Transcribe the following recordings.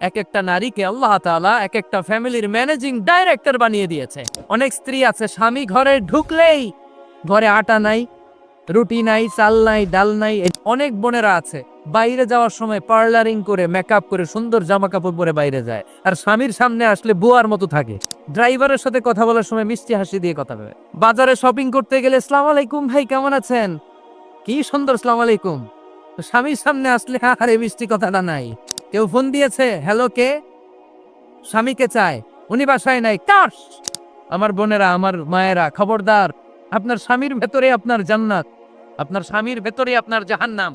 এক একটা নারীকে আল্লাহ তাআলা এক একটা ফ্যামিলির ম্যানেজিং ডাইরেক্টর বানিয়ে দিয়েছে। অনেক স্ত্রী আছে, স্বামী ঘরে ঢুকলেই ঘরে আটা নাই, রুটি নাই, চাল নাই, ডাল নাই অনেক বোনেরা আছে। বাইরে যাওয়ার সময় পার্লারিং করে মেকআপ করে, সুন্দর জামা কাপড় পরে বাইরে যায়। আর স্বামীর সামনে আসলে বুয়ার মতো থাকে। ড্রাইভারের সাথে কথা বলার সময় মিষ্টি হাসি দিয়ে কথা বলে। বাজারে শপিং করতে গেলে, সালাম আলাইকুম ভাই, কেমন আছেন? কি সুন্দর, সালাম আলাইকুম। স্বামীর সামনে আসলে আরে মিষ্টি কথাটা নাই। কেউ ফোন দিয়েছে, হ্যালো, কে? স্বামীকে চায় উনি বাসায় নাই। কাশ! আমার বোনেরা, আমার মায়েরা, খবরদার। আপনার স্বামীর ভেতরে আপনার জান্নাত। আপনার স্বামীর ভেতরে আপনার জাহান্নাম।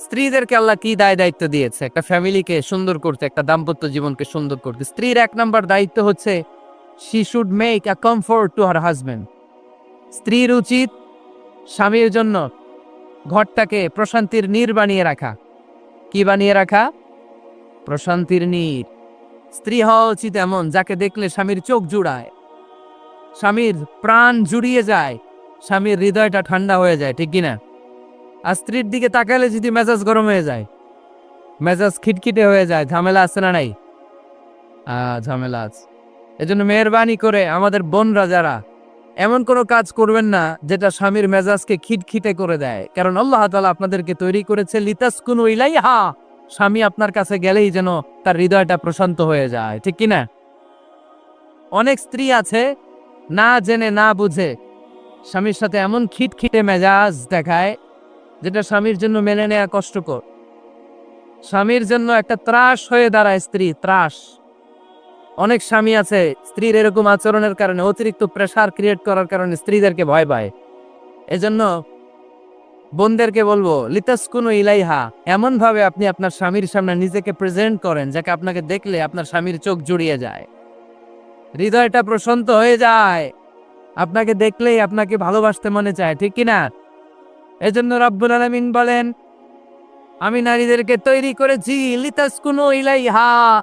স্ত্রীদেরকে আল্লাহ কি দায় দায়িত্ব দিয়েছে? একটা ফ্যামিলিকে সুন্দর করতে, একটা দাম্পত্য জীবনকে সুন্দর করতে। স্ত্রীর এক নম্বর দায়িত্ব হচ্ছে she should make a comfort to her husband স্ত্রীর উচিত স্বামীর জন্য ঘরটাকে প্রশান্তির নীর বানিয়ে রাখা। কি বানিয়ে রাখা? প্রশান্তির নীর। স্ত্রী হওয়া উচিত এমন, যাকে দেখলে স্বামীর চোখ জুড়ায়। স্বামীর প্রাণ জুড়িয়ে যায়, স্বামীর হৃদয়টা ঠান্ডা হয়ে যায়, ঠিক কিনা? আর স্ত্রীর দিকে তাকালে যদি মেজাজ গরম হয়ে যায়, মেজাজ খিটখিটে হয়ে যায়, ঝামেলা আছে না নাই? ঝামেলা আছে। এজন্য মেহরবানি করে আমাদের বোনরা যারা এমন কোনো কাজ করবেন না যেটা স্বামীর মেজাজকে খিটখিটে করে দেয়। কারণ আল্লাহ তালা আপনাদেরকে তৈরি করেছে লিতাসকুনু ইলাইহা। স্বামী আপনার কাছে গেলেই যেন তার হৃদয়টা প্রশান্ত হয়ে যায়। ঠিক কি না অনেক স্ত্রী আছে, না জেনে, না বুঝে স্বামীর সাথে এমন খিটখিটে মেজাজ দেখায়, যেটা স্বামীর জন্য মেনে নেওয়া কষ্টকর। স্বামীর জন্য একটা ত্রাস হয়ে দাঁড়ায় স্ত্রী, ত্রাস। অনেক স্বামী আছে, স্ত্রীর এরকম আচরণের কারণে অতিরিক্ত প্রেসার ক্রিয়েট করার কারণে স্ত্রীদেরকে ভয় পায়। এজন্য বোনদেরকে বলব লিতাস লিতাসকুনু ইলাইহা। এমন ভাবে আপনি আপনার স্বামীর সামনে নিজেকে প্রেজেন্ট করেন, যাকে আপনাকে দেখলে আপনার স্বামীর চোখ জুড়িয়ে যায়। হৃদয়টা প্রশান্ত হয়ে যায়। আপনাকে দেখলেই আপনাকে ভালোবাসতে মনে চায়, ঠিক কিনা? এজন্য রব্বুল আলামিন বলেন, আমি নারীদেরকে তৈরি করেছি লিতাস লিতাসকুনু ইলাইহা।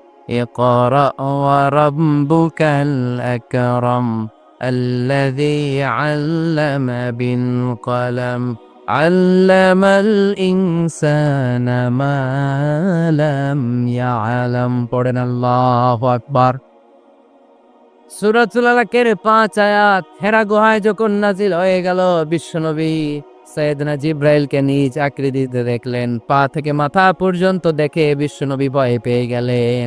اقرأ وربك الأكرم الذي علم بالقلم علم الإنسان ما لم يعلم পড়েন আল্লাহু আকবার সুরাতুল আলাকের পাঁচ আয়াত হেরা গুহায় যখন নাজিল হয়ে গেল বিশ্বনবী সৈয়দনা জিব্রাইলকে নিজ আকৃতিতে দেখলেন পা থেকে মাথা পর্যন্ত দেখে বিশ্বনবী ভয় পেয়ে গেলেন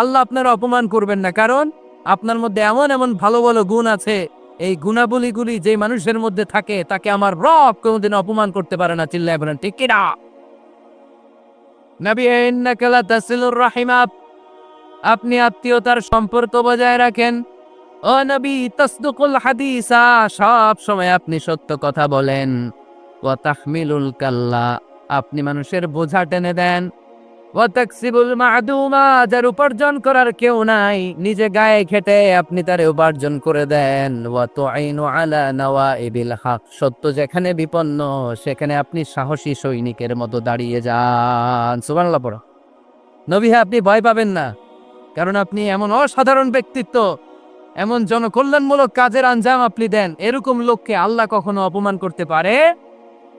আল্লাহু আপনার অপমান করবেন না, কারণ আপনার মধ্যে এমন এমন ভালো ভালো গুণ আছে, এই গুণাবলীগুলি যে মানুষের মধ্যে থাকে, তাকে আমার রব কোনোদিন অপমান করতে পারে না, চিল্লায় বলেন আপনি আত্মীয়তার সম্পর্ক বজায় রাখেন। ও তসদুকুল হাদিসা, সব সময় আপনি সত্য কথা বলেন। তাহমিলুল কাল্লা, আপনি মানুষের বোঝা টেনে দেন। তাকসিবুল মাদুমা, যার উপার্জন করার কেউ নাই, নিজে গায়ে খেটে আপনি তারে উপার্জন করে দেন। ওয়া তুআইনু আলা নাওয়াইবিল হক, সত্য যেখানে বিপন্ন, সেখানে আপনি সাহসী সৈনিকের মতো দাঁড়িয়ে যান। সুবহানাল্লাহ পড়ো। নবী হ্যাঁ আপনি ভয় পাবেন না, কারণ আপনি এমন অসাধারণ ব্যক্তিত্ব, এমন জনকল্যাণমূলক কাজের আঞ্জাম আপনি দেন। এরকম লোককে আল্লাহ কখনো অপমান করতে পারে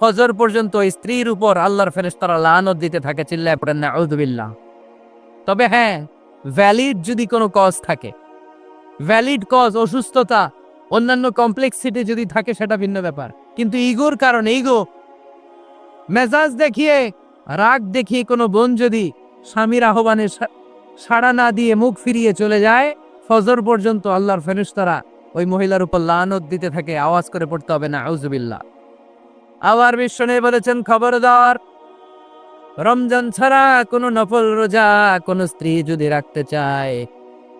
ফজর পর্যন্ত ওই স্ত্রীর উপর আল্লাহর ফেরেশতারা লানত দিতে থাকে, চিল্লায় পড়েন না আউযুবিল্লাহ তবে হ্যাঁ ভ্যালিড যদি কোনো কজ থাকে, ভ্যালিড কজ, অসুস্থতা, অন্যান্য কমপ্লেক্সিটি যদি থাকে, সেটা ভিন্ন ব্যাপার। কিন্তু ইগোর কারণে, ইগো, মেজাজ দেখিয়ে, রাগ দেখিয়ে কোনো বোন যদি স্বামীর আহ্বানে সাড়া না দিয়ে মুখ ফিরিয়ে চলে যায়, ফজর পর্যন্ত আল্লাহর ফেরেশতারা ওই মহিলার উপর লানত দিতে থাকে, আওয়াজ করে পড়তে হবে না আউজুবিল্লাহ আবার বিশ্বনে বলেছেন খবরদার। রমজান ছাড়া কোনো নফল রোজা, কোনো স্ত্রী যদি রাখতে চায়,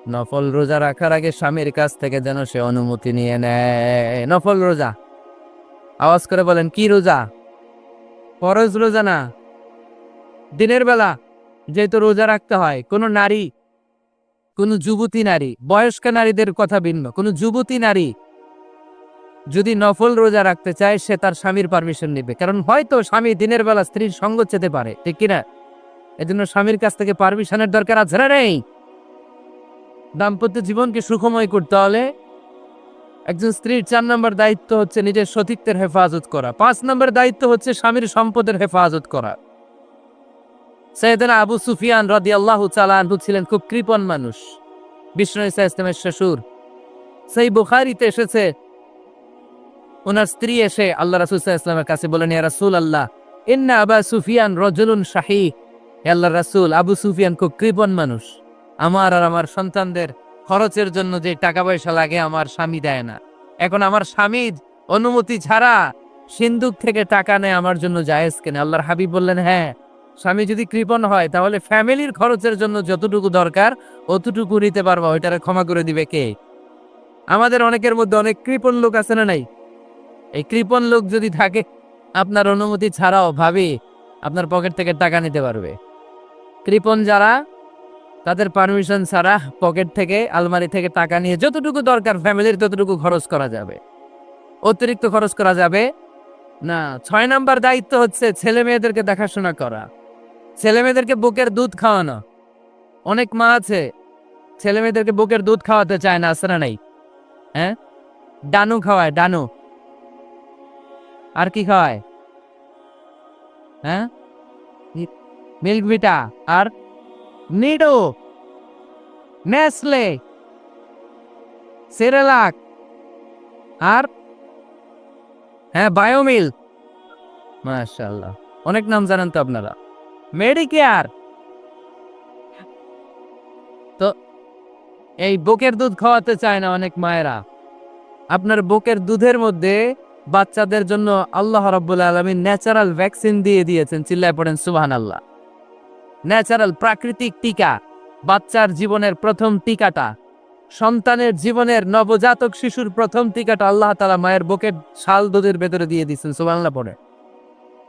নফল রোজা রাখার আগে স্বামীর কাছ থেকে যেন সে অনুমতি নিয়ে নেয়। নফল রোজা। আওয়াজ করে বলেন, কি রোজা? ফরজ রোজা না। দিনের বেলা যেহেতু রোজা রাখতে হয়, কোনো নারী, কোনো যুবতী নারী, বয়স্ক নারীদের কথা ভিন্ন, কোনো যুবতী নারী যদি নফল রোজা রাখতে চায়, সে তার স্বামীর পারমিশন নেবে। কারণ হয়তো স্বামী দিনের বেলা স্ত্রীর সঙ্গ চেতে পারে, ঠিক কিনা? এজন্য স্বামীর কাছ থেকে পারমিশনের দরকার আছে না নেই? দাম্পত্য জীবনকে সুখময় করতে হলে একজন স্ত্রীর চার নম্বর দায়িত্ব হচ্ছে নিজের সতীত্বের হেফাজত করা। পাঁচ নম্বর দায়িত্ব হচ্ছে স্বামীর সম্পদের হেফাজত করা। সৈয়দনা আবু সুফিয়ান রদি আল্লাহ চালানহু ছিলেন খুব কৃপণ মানুষ। বিষ্ণু ইসা ইসলামের শ্বশুর। সেই বুখারিতে এসেছে ওনার স্ত্রী এসে আল্লাহ রাসুল ইসলামের কাছে বলেন ইয়া রাসূল আল্লাহ ইন্না আবা সুফিয়ান রজুলুন শাহী। আল্লাহ রাসূল, আবু সুফিয়ান খুব কৃপণ মানুষ। আমার আর আমার সন্তানদের খরচের জন্য যে টাকা পয়সা লাগে, আমার স্বামী দেয় না। এখন আমার স্বামী অনুমতি ছাড়া সিন্ধুক থেকে টাকা নেয়, আমার জন্য জায়েজ কেন? আল্লাহর হাবিব বললেন হ্যাঁ স্বামী যদি কৃপণ হয়, তাহলে ফ্যামিলির খরচের জন্য যতটুকু দরকার, অতটুকু নিতে পারব। ওইটারে ক্ষমা করে দিবে কে? আমাদের অনেকের মধ্যে অনেক কৃপণ লোক আছে না নাই? এই কৃপণ লোক যদি থাকে, আপনার অনুমতি ছাড়াও ভাবি আপনার পকেট থেকে টাকা নিতে পারবে। কৃপণ যারা, তাদের পারমিশন ছাড়া পকেট থেকে, আলমারি থেকে টাকা নিয়ে যতটুকু দরকার ফ্যামিলির ততটুকু খরচ করা যাবে। অতিরিক্ত খরচ করা যাবে না, ছয় নাম্বার দায়িত্ব হচ্ছে ছেলে মেয়েদেরকে দেখাশোনা করা। ছেলে মেয়েদেরকে বুকের দুধ খাওয়ানো। অনেক মা আছে, ছেলে মেয়েদেরকে বুকের দুধ খাওয়াতে চায় না না নাই? হ্যাঁ? ডানু খাওয়ায়, ডানু। আর কি খাওয়ায় হ্যাঁ? মিল্ক ভিটা আর নিডো, নেসলে, সেরেলাক আর হ্যাঁ বায়োমিল। মাশাআল্লাহ, অনেক নাম জানেন তো আপনারা। মেডিকেয়ার। তো, এই বুকের দুধ খাওয়াতে চায় না অনেক মায়েরা। আপনার বুকের দুধের মধ্যে বাচ্চাদের জন্য আল্লাহ রাব্বুল আলামিন ন্যাচারাল ভ্যাকসিন দিয়ে দিয়েছেন, চিল্লায় পড়েন সুবাহান আল্লাহ ন্যাচারাল প্রাকৃতিক টিকা, বাচ্চার জীবনের প্রথম টিকাটা, সন্তানের জীবনের নবজাতক শিশুর প্রথম টিকাটা আল্লাহ তালা মায়ের বুকের শাল দুধের ভেতরে দিয়ে দিচ্ছেন সুবহানাল্লাহ পড়ে।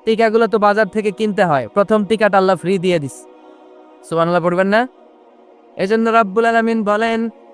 টিকাগুলো তো বাজার থেকে কিনতে হয়, প্রথম টিকাটা আল্লাহ ফ্রি দিয়ে দিস সুবহানাল্লাহ পড়বেন না? এজন্য রাব্বুল আলামিন বলেন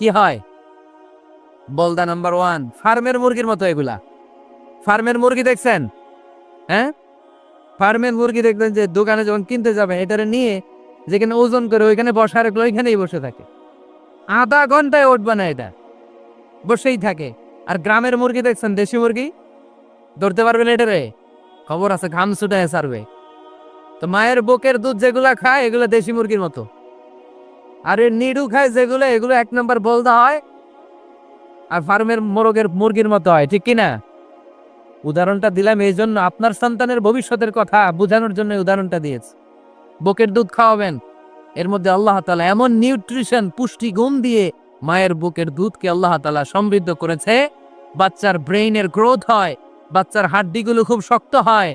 কি হয়? বলদা নাম্বার ওয়ান ফার্মের মুরগির মতো এগুলা। ফার্মের মুরগি দেখছেন? হ্যাঁ? ফার্মের মুরগি দেখবেন যে দোকানে যখন কিনতে যাবে, এটারে নিয়ে যেখানে ওজন করে ওইখানে বসার রাখলে ওইখানেই বসে থাকে। আধা ঘন্টায় উঠবে না এটা। বসেই থাকে। আর গ্রামের মুরগি দেখছেন? দেশি মুরগি? ধরতে পারবেন এটারে? খবর আছে, ঘাম ছুটায় সারবে। তো মায়ের বুকের দুধ যেগুলা খায়, এগুলো দেশি মুরগির মতো। আর নিডু খায় যেগুলো, এগুলো এক নম্বর বলদা হয়। আর ফার্মের মোরগের, মুরগির মতো হয়, ঠিক কিনা? উদাহরণটা দিলাম এই জন্য, আপনার সন্তানের ভবিষ্যতের কথা বোঝানোর জন্য উদাহরণটা দিয়েছে। বুকের দুধ খাওয়াবেন। এর মধ্যে আল্লাহ তালা এমন নিউট্রিশন, পুষ্টি গুণ দিয়ে মায়ের বুকের দুধকে আল্লাহ তালা সমৃদ্ধ করেছে। বাচ্চার ব্রেইনের গ্রোথ হয়, বাচ্চার হাড্ডিগুলো খুব শক্ত হয়।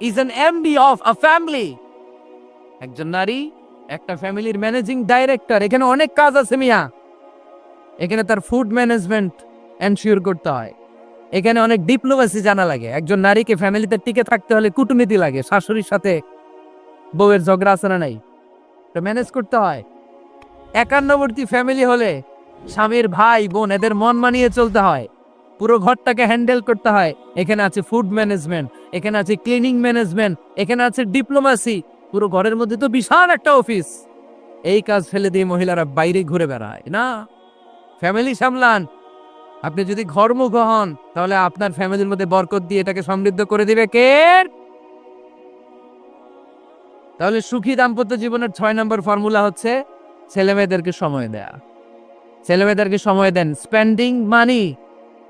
is an MD of a family একজন নারী, একটা ফ্যামিলির ম্যানেজিং ডাইরেক্টর। এখানে অনেক কাজ আছে মিয়া। এখানে তার ফুড ম্যানেজমেন্ট এনশিওর করতে হয়। এখানে অনেক ডিপ্লোমেসি জানা লাগে। একজন নারীকে ফ্যামিলিতে টিকে থাকতে হলে কূটনীতি লাগে। শাশুড়ির সাথে বউয়ের ঝগড়া আছে না নাই? ম্যানেজ করতে হয়। একান্নবর্তী ফ্যামিলি হলে স্বামীর ভাই বোন এদের মন মানিয়ে চলতে হয়। পুরো ঘরটাকে হ্যান্ডেল করতে হয়। এখানে আছে ফুড ম্যানেজমেন্ট, এখানে আছে ক্লিনিং ম্যানেজমেন্ট, এখানে আছে ডিপ্লোমাসি। পুরো ঘরের মধ্যে তো বিশাল একটা অফিস। এই কাজ ফেলে দিয়ে মহিলারা বাইরে ঘুরে বেড়ায়, না? ফ্যামিলি সামলান। আপনি যদি ঘরমুখ হন, তাহলে আপনার ফ্যামিলির মধ্যে বরকত দিয়ে এটাকে সমৃদ্ধ করে দিবে কে? তাহলে সুখী দাম্পত্য জীবনের ছয় নম্বর ফর্মুলা হচ্ছে ছেলে মেয়েদেরকে সময় দেয়া। ছেলে মেয়েদেরকে সময় দেন spending money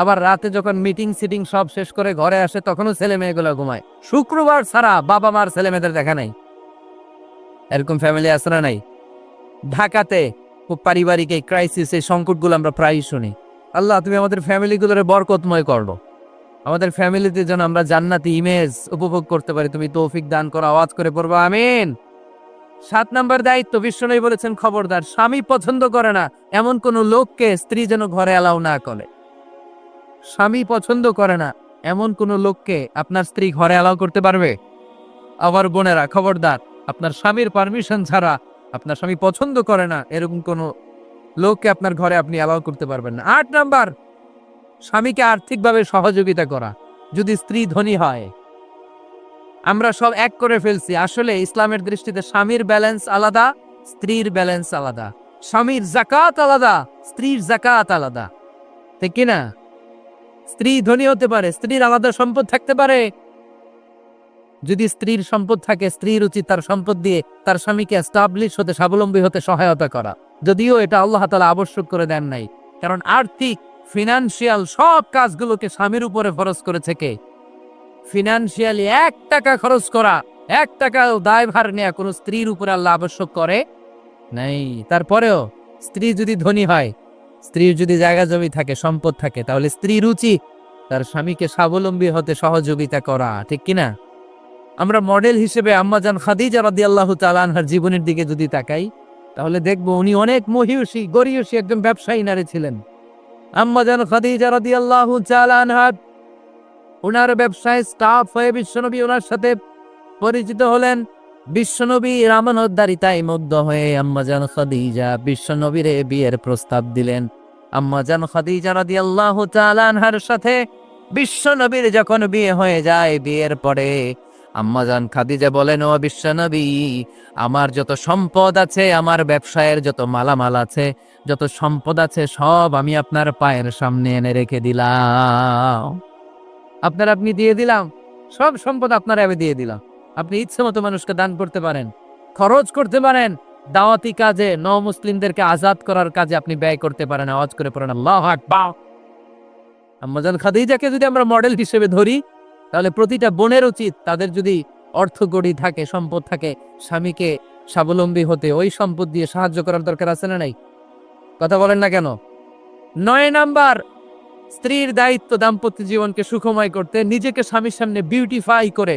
আবার রাতে যখন মিটিং সিটিং সব শেষ করে ঘরে আসে, তখনও ছেলে মেয়েগুলো ঘুমায়। শুক্রবার ছাড়া বাবা মার ছেলে মেয়েদের দেখা নাই। এরকম ফ্যামিলি আছে না নাই? ঢাকাতে পারিবারিক এই ক্রাইসিস এই সংকটগুলো আমরা প্রায়ই শুনি। আল্লাহ, তুমি আমাদের ফ্যামিলিগুলোরে বরকতময় করো আমাদের ফ্যামিলিতে যেন আমরা জান্নাতি ইমেজ উপভোগ করতে পারি। তুমি তৌফিক দান করো, আওয়াজ করে পড়ব, আমিন। সাত নাম্বার দায়িত্ব বিশ্বনবী বলেছেন খবরদার, স্বামী পছন্দ করে না, এমন কোন লোককে স্ত্রী যেন ঘরে অ্যালাউ না করে। স্বামী পছন্দ করে না। এমন কোন লোককে আপনার স্ত্রী ঘরে অ্যালাউ করতে পারবে? আবার বোনেরা, খবরদার, আপনার স্বামীর পারমিশন ছাড়া আপনার স্বামী পছন্দ করে না, এরকম কোন লোককে আপনার ঘরে আপনি অ্যালাউ করতে পারবেন না। আট নাম্বার, স্বামীকে আর্থিকভাবে সহযোগিতা করা, যদি স্ত্রী ধনী হয়। আমরা সব এক করে ফেলছি। আসলে ইসলামের দৃষ্টিতে স্বামীর ব্যালেন্স আলাদা, স্ত্রীর ব্যালেন্স আলাদা। স্বামীর জাকাত আলাদা, স্ত্রীর জাকাত আলাদা। ঠিক কিনা? স্ত্রী ধনী হতে পারে, স্ত্রীর আলাদা সম্পদ থাকতে পারে। যদি স্ত্রীর সম্পদ থাকে স্ত্রীর উচিত তার সম্পদ দিয়ে তার স্বামীকে এস্টাবলিশ হতে, স্বাবলম্বী হতে সহায়তা করা। যদিও এটা আল্লাহ তালা আবশ্যক করে দেন নাই, কারণ আর্থিক ফিনান্সিয়াল সব কাজগুলোকে স্বামীর উপরে খরচ করেছে কে? ফিনান্সিয়ালি এক টাকা খরচ করা, এক টাকাও দায়ভার নেওয়া কোনো স্ত্রীর উপরে আল্লাহ আবশ্যক করে নাই। তারপরেও স্ত্রী যদি ধনী হয় স্ত্রীর যদি জায়গা জমি থাকে, সম্পদ থাকে, তাহলে স্ত্রীর রুচি, তার স্বামীকে স্বাবলম্বী হতে সহযোগিতা করা, ঠিক কিনা? আমরা মডেল হিসেবে আম্মাজান খাদিজা রাদি আল্লাহ তালানহার জীবনের দিকে যদি তাকাই, তাহলে দেখব উনি অনেক মহিষী, গরিয়সী একজন ব্যবসায়ী নারী ছিলেন। আম্মাজান খাদিজা রাদি আল্লাহ তালানহার ওনার ব্যবসায় স্টাফ হয়ে বিশ্বনবী ওনার সাথে পরিচিত হলেন। বিশ্বনবী রামানোদ্দারিতায় মুগ্ধ হয়ে আম্মাজান খাদিজা বিশ্বনবীরে বিয়ের প্রস্তাব দিলেন। আম্মাজান খাদিজা রাদিয়াল্লাহু তাআলা আনহার সাথে বিশ্বনবীর যখন বিয়ে হয়ে যায় বিয়ের পরে আম্মাজান খাদিজা বলেন, ও বিশ্বনবী, আমার যত সম্পদ আছে, আমার ব্যবসায়ের যত মালামাল আছে, যত সম্পদ আছে, সব আমি আপনার পায়ের সামনে এনে রেখে দিলাম। আপনার আপনি দিয়ে দিলাম, সব সম্পদ আপনার আমি দিয়ে দিলাম। আপনি ইচ্ছে মতো মানুষকে দান করতে পারেন, খরচ করতে পারেন, দাওয়াতি কাজে ন মুসলিমদেরকে আজাদ করার কাজে আপনি ব্যয় করতে পারেন, আওয়াজ করে পড়েন, আল্লাহ আম্মাজান খাদিজাকে যদি আমরা মডেল হিসেবে ধরি, তাহলে প্রতিটা বোনের উচিত তাদের যদি অর্থ গড়ি থাকে, সম্পদ থাকে, স্বামীকে স্বাবলম্বী হতে, ওই সম্পদ দিয়ে সাহায্য করার দরকার আছে না নাই? কথা বলেন না কেন? নয় নাম্বার, স্ত্রীর দায়িত্ব দাম্পত্য জীবনকে সুখময় করতে, নিজেকে স্বামীর সামনে বিউটিফাই করে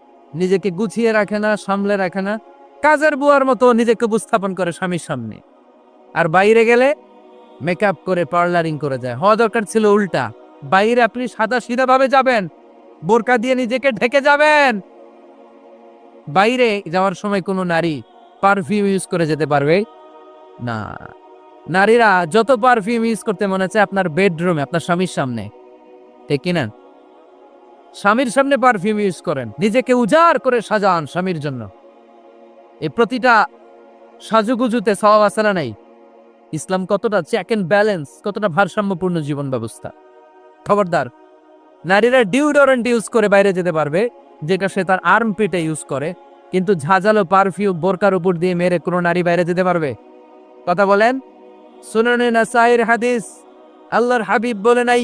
নিজেকে গুছিয়ে রাখে না, সামলে রাখে না। কাজের বুয়ার মতো নিজেকে উপস্থাপন করে স্বামীর সামনে। আর বাইরে গেলে মেকআপ করে পার্লারিং করে যায়। হওয়া দরকার ছিল উল্টা। বাইরে আপনি সাদা সিধা ভাবে যাবেন, বোরকা দিয়ে নিজেকে ঢেকে যাবেন। বাইরে যাওয়ার সময় কোনো নারী পারফিউম ইউজ করে যেতে পারবে? না। নারীরা যত পারফিউম ইউজ করতে মনে হচ্ছে আপনার বেডরুমে আপনার স্বামীর সামনে। ঠিক কিনা? স্বামীর সামনে পারফিউম ইউজ করেন। নিজেকে উজাড় করে সাজান স্বামীর জন্য। এই প্রতিটা সাজুগুজুতে সওয়াব না নাই? ইসলাম কতটা চেক এন্ড ব্যালেন্স কতটা ভারসাম্যপূর্ণ জীবন ব্যবস্থা? খবরদার, নারীরা ডিউডোরেন্ট ইউজ করে বাইরে যেতে পারবে, যেটা সে তার আর্ম পিটে ইউজ করে, কিন্তু ঝাঁঝালো পারফিউম বোরকার উপর দিয়ে মেরে কোনো নারী বাইরে যেতে পারবে? কথা বলেন? সুনানে নাসাইর হাদিস, আল্লাহর হাবিব বলেন আই